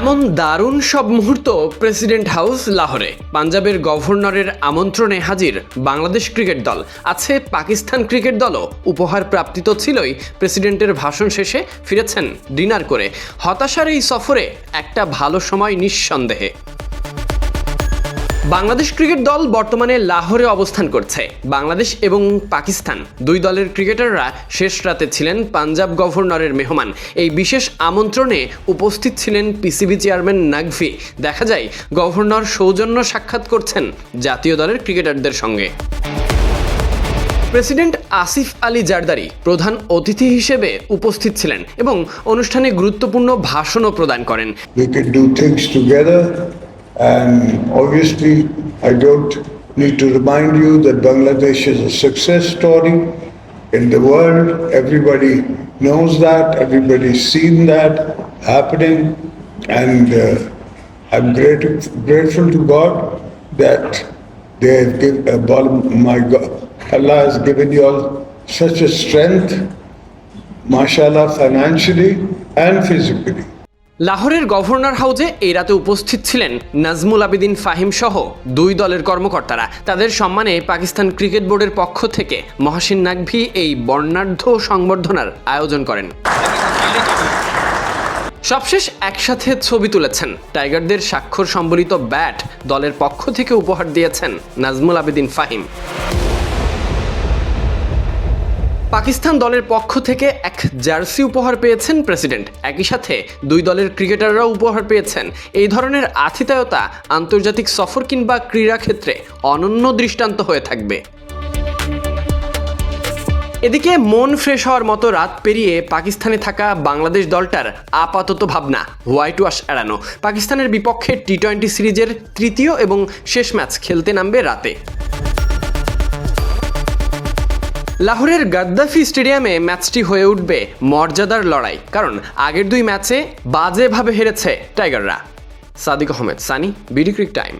এমন দারুণ সব মুহূর্ত প্রেসিডেন্ট হাউস লাহোরে। পাঞ্জাবের গভর্নরের আমন্ত্রণে হাজির বাংলাদেশ ক্রিকেট দল। আছে পাকিস্তান ক্রিকেট দলও। উপহার প্রাপ্তি তো ছিলই। প্রেসিডেন্টের ভাষণ শেষে ফিরেছেন ডিনার করে। হতাশার এই সফরে একটা ভালো সময় নিঃসন্দেহে। বাংলাদেশ ক্রিকেট দল বর্তমানে লাহোরে অবস্থান করছে। বাংলাদেশ এবং পাকিস্তান, দুই দলের ক্রিকেটাররা শেষ রাতে ছিলেন পাঞ্জাব গভর্নরের মেহমান। এই বিশেষ আমন্ত্রণে উপস্থিত ছিলেন পিসিবি চেয়ারম্যান নাগভি। দেখা যায়, গভর্নর সৌজন্য সাক্ষাৎ করছেন জাতীয় দলের ক্রিকেটারদের সঙ্গে। প্রেসিডেন্ট আসিফ আলী জারদারি প্রধান অতিথি হিসেবে উপস্থিত ছিলেন এবং অনুষ্ঠানে গুরুত্বপূর্ণ ভাষণও প্রদান করেন। And obviously, I don't need to remind you that Bangladesh is a success story in the world. Everybody knows that, everybody's seen that happening. And uh, I'm great, grateful to God that they have given, uh, my God, Allah has given you all such a strength, mashallah, financially and physically. লাহোরের governor হাউজে এই রাতে উপস্থিত ছিলেন নাজমুল আবেদিন ফাহিম সহ দুই দলের কর্মকর্তারা। তাদের সম্মানে পাকিস্তান ক্রিকেট বোর্ডের পক্ষ থেকে মহাসিন নাকভি এই বর্ণাঢ্য সংবর্ধনার আয়োজন করেন। সবশেষ একসাথে ছবি তুলেছেন। টাইগারদের স্বাক্ষর সম্বলিত ব্যাট দলের পক্ষ থেকে উপহার দিয়েছেন নাজমুল আবেদিন ফাহিম। পাকিস্তান দলের পক্ষ থেকে এক জার্সি উপহার পেয়েছেন প্রেসিডেন্ট। একই সাথে দুই দলের ক্রিকেটাররাও উপহার পেয়েছেন। এই ধরনের আতিথেয়তা আন্তর্জাতিক সফর কিংবা ক্রীড়া ক্ষেত্রে অনন্য দৃষ্টান্ত হয়ে থাকবে। এদিকে মন ফ্রেশ হওয়ার মতো রাত পেরিয়ে পাকিস্তানে থাকা বাংলাদেশ দলটার আপাতত ভাবনা, হোয়াইট ওয়াশ এড়ানো। পাকিস্তানের বিপক্ষে টি টোয়েন্টি সিরিজের তৃতীয় এবং শেষ ম্যাচ খেলতে নামবে রাতে। লাহোরের গাদ্দাফি স্টেডিয়ামে ম্যাচটি হয়ে উঠবে মর্যাদার লড়াই, কারণ আগের দুই ম্যাচে বাজেভাবে হেরেছে টাইগাররা। Sadiq Ahmed, Sunny, BD cric time.